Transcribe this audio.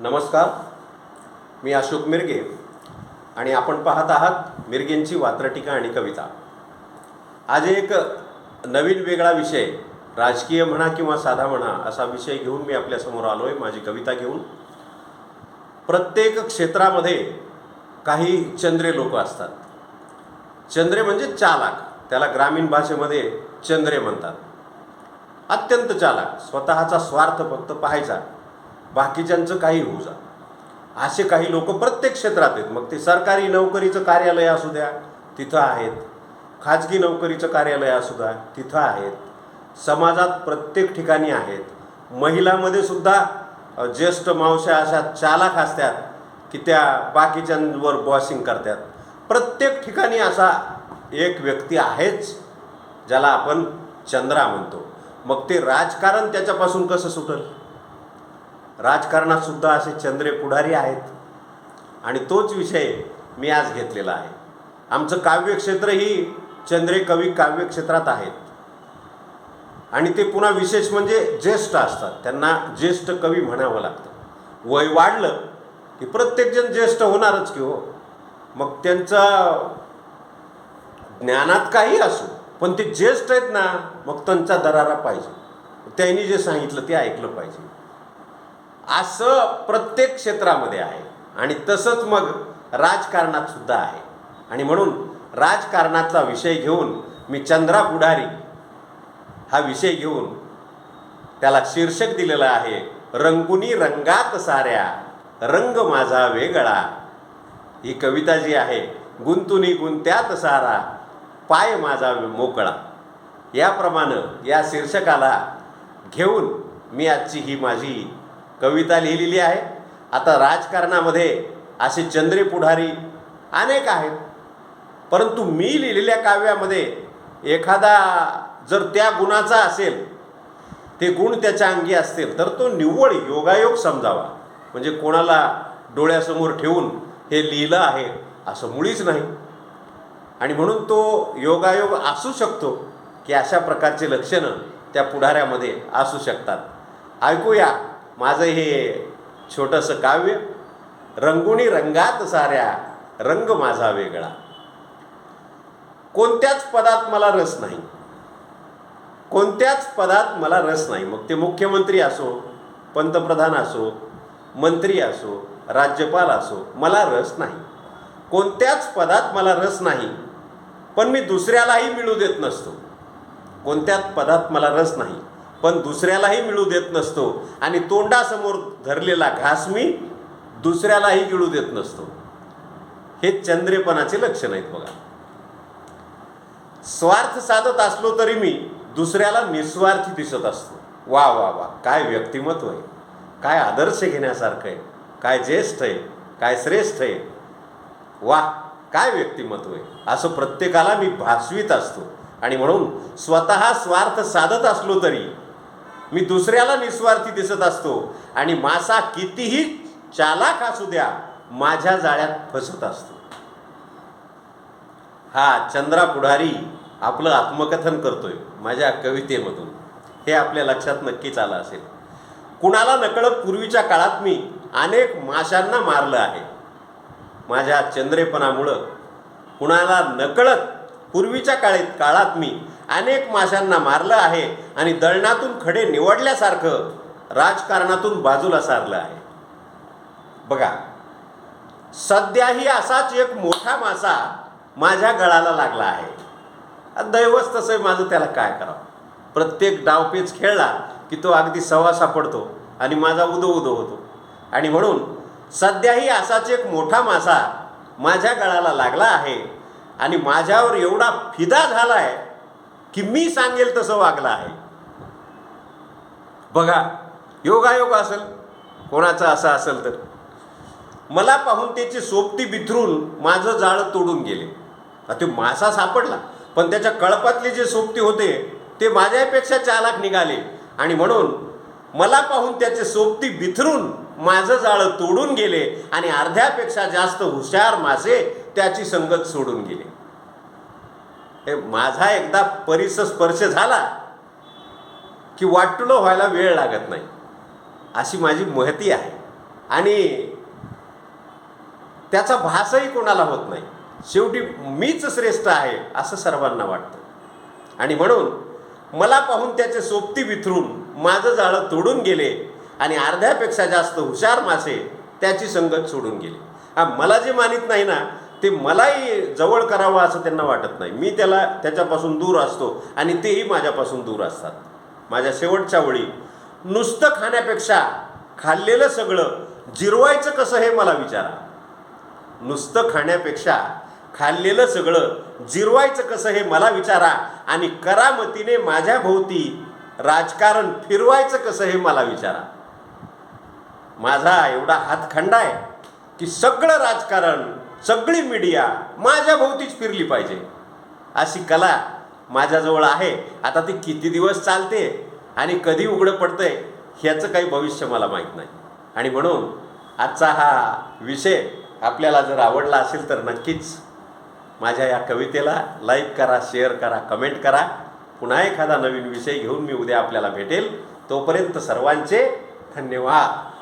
नमस्कार. मी अशोक मिरगे आणि आपण पाहत आहात मिरगेंची वात्रटिका आणि कविता. आज एक नवीन वेगळा विषय राजकीय म्हणा किंवा साधा म्हणा असा विषय घेऊन मी आपल्यासमोर आलो आहे माझी कविता घेऊन. प्रत्येक क्षेत्रामध्ये काही चंद्रे लोक असतात. चंद्रे म्हणजे चालाक त्याला ग्रामीण भाषेमध्ये चंद्रे म्हणतात. अत्यंत चालाक स्वतःचा स्वार्थ फक्त पाहायचा बाकीच्यांचं काही होऊ जा. असे काही लोक प्रत्येक क्षेत्रात आहेत. मग ते सरकारी नोकरीचं कार्यालय असू द्या तिथं आहेत. खाजगी नोकरीचं कार्यालय असू द्या तिथं आहेत. समाजात प्रत्येक ठिकाणी आहेत. महिलामध्ये सुद्धा ज्येष्ठ मावशा अशा चालाक असतात की त्या बाकीच्यांवर बॉसिंग करतात. प्रत्येक ठिकाणी असा एक व्यक्ती आहेच ज्याला आपण चंद्रा म्हणतो. मग ते राजकारण त्याच्यापासून कसं सुटल? राजकारणात सुद्धा असे चंद्रे पुढारी आहेत. आणि तोच विषय मी आज घेतलेला आहे. आमचं काव्यक्षेत्र ही चंद्रे कवी काव्यक्षेत्रात आहेत. आणि ते पुन्हा विशेष म्हणजे ज्येष्ठ असतात. त्यांना ज्येष्ठ कवी म्हणावं लागतं. वय वाढलं की प्रत्येकजण ज्येष्ठ होणारच की हो. मग त्यांचं ज्ञानात काही असो पण ते ज्येष्ठ आहेत ना मग त्यांचा दरारा पाहिजे. त्यांनी जे सांगितलं ते ऐकलं पाहिजे. असं प्रत्येक क्षेत्रामध्ये आहे. आणि तसंच मग राजकारणात सुद्धा आहे. आणि म्हणून राजकारणातला विषय घेऊन मी चंद्रा पुढारी हा विषय घेऊन त्याला शीर्षक दिलेलं आहे रंगुनी रंगात साऱ्या रंग माझा वेगळा. ही कविता जी आहे गुंतुनी गुंत्यात सारा पाय माझा मोकळा. याप्रमाणे या शीर्षकाला घेऊन मी आजची ही माझी कविता लिहिलेली आहे. आता राजकारणामध्ये असे चंद्रे पुढारी अनेक आहेत. परंतु मी लिहिलेल्या काव्यामध्ये एखादा जर त्या गुणाचा असेल ते गुण त्याच्या अंगी असतील तर तो निव्वळ योगायोग समजावा. म्हणजे कोणाला डोळ्यासमोर ठेवून हे लिहिलं आहे असं मुळीच नाही. आणि म्हणून तो योगायोग असू शकतो की अशा प्रकारचे लक्षणं त्या पुढाऱ्यामध्ये असू शकतात. ऐकूया. माझं हे छोटंसं काव्य रंगुणी रंगात साऱ्या रंग माझा वेगळा. कोणत्याच पदात मला रस नाही. कोणत्याच पदात मला रस नाही. मग ते मुख्यमंत्री असो पंतप्रधान असो मंत्री असो राज्यपाल असो मला रस नाही. कोणत्याच पदात मला रस नाही पण मी दुसऱ्यालाही मिळू देत नसतो. कोणत्याच पदात मला रस नाही. पण दुसऱ्यालाही मिळू देत नसतो. आणि तोंडासमोर धरलेला घास मी दुसऱ्यालाही गिळू देत नसतो. हे चंद्रेपणाचे लक्षण आहेत बघा. स्वार्थ साधत असलो तरी मी दुसऱ्याला निस्वार्थी दिसत असतो. वा वा वा. काय व्यक्तिमत्व आहे. काय आदर्श घेण्यासारखं आहे. काय ज्येष्ठ आहे. काय श्रेष्ठ आहे. वा काय व्यक्तिमत्व आहे. असं प्रत्येकाला मी भासवीत असतो. आणि म्हणून स्वतः स्वार्थ साधत असलो तरी मी दुसऱ्याला निस्वार्थी दिसत असतो. आणि मासा कितीही चालाक असू द्या माझ्या जाळ्यात फसत असतो. हा चंद्रा पुढारी आपलं आत्मकथन करतोय माझ्या कवितेमधून. हे आपल्या लक्षात नक्कीच आलं असेल. कुणाला नकळत पूर्वीच्या काळात मी अनेक माशांना मारलं आहे. माझ्या चंद्रेपणामुळं कुणाला नकळत पूर्वीच्या काळेत काळात मी अनेक माशांना मारलं आहे आणि दळणातून खडे निवडल्यासारखं राजकारणातून बाजूला सारलं आहे. बघा सध्याही असाच एक मोठा मासा माझ्या गळाला लागला आहे. दैवच तसं आहे माझं त्याला काय करावं? प्रत्येक डावपेच खेळला की तो अगदी सवा सापडतो आणि माझा उदो उदो होतो. आणि म्हणून सध्याही असाच एक मोठा मासा माझ्या गळाला लागला आहे आणि माझ्यावर एवढा फिदा झाला आहे की मी सांगेल तसं वागला आहे. बघा योगायोग असेल कोणाचं असं असेल तर. मला पाहून त्याची सोबती बिथरून माझं जाळं तोडून गेले. ते मासा सापडला पण त्याच्या कळपातले जे सोबती होते ते माझ्यापेक्षा चालाक निघाले. आणि म्हणून मला पाहून त्याचे सोबती बिथरून माझं जाळं तोडून गेले आणि अर्ध्यापेक्षा जास्त हुशार मासे त्याची संगत सोडून गेले. हे माझा एकदा परिस स्पर्श झाला की वाटुलं व्हायला वेळ लागत नाही. अशी माझी महती आहे. आणि त्याचा भासही कोणाला होत नाही. शेवटी मीच श्रेष्ठ आहे असं सर्वांना वाटतं. आणि म्हणून मला पाहून त्याचे सोबती विथरून माझं जाळं तोडून गेले आणि अर्ध्यापेक्षा जास्त हुशार मासे त्याची संगत सोडून गेली. हा मला जे मानित नाही ना ते मलाही जवळ करावं असं त्यांना वाटत नाही. मी त्याला त्याच्यापासून दूर असतो आणि तेही माझ्यापासून दूर असतात. माझ्या शेवटच्या वळी नुसतं खाण्यापेक्षा खाल्लेलं सगळं जिरवायचं कसं हे मला विचारा. नुसतं खाण्यापेक्षा खाल्लेलं सगळं जिरवायचं कसं हे मला विचारा आणि करामतीने माझ्या भोवती राजकारण फिरवायचं कसं हे मला विचारा. माझा एवढा हातखंडा आहे की सगळं राजकारण सगळी मीडिया माझ्या भोवतीच फिरली पाहिजे. अशी कला माझ्याजवळ आहे. आता ती किती दिवस चालते आणि कधी उघडं पडतंय ह्याचं काही भविष्य मला माहीत नाही. आणि म्हणून आजचा हा विषय आपल्याला जर आवडला असेल तर नक्कीच माझ्या या कवितेला लाईक करा शेअर करा कमेंट करा. पुन्हा एखादा नवीन विषय घेऊन मी उद्या आपल्याला भेटेल. तोपर्यंत सर्वांचे धन्यवाद.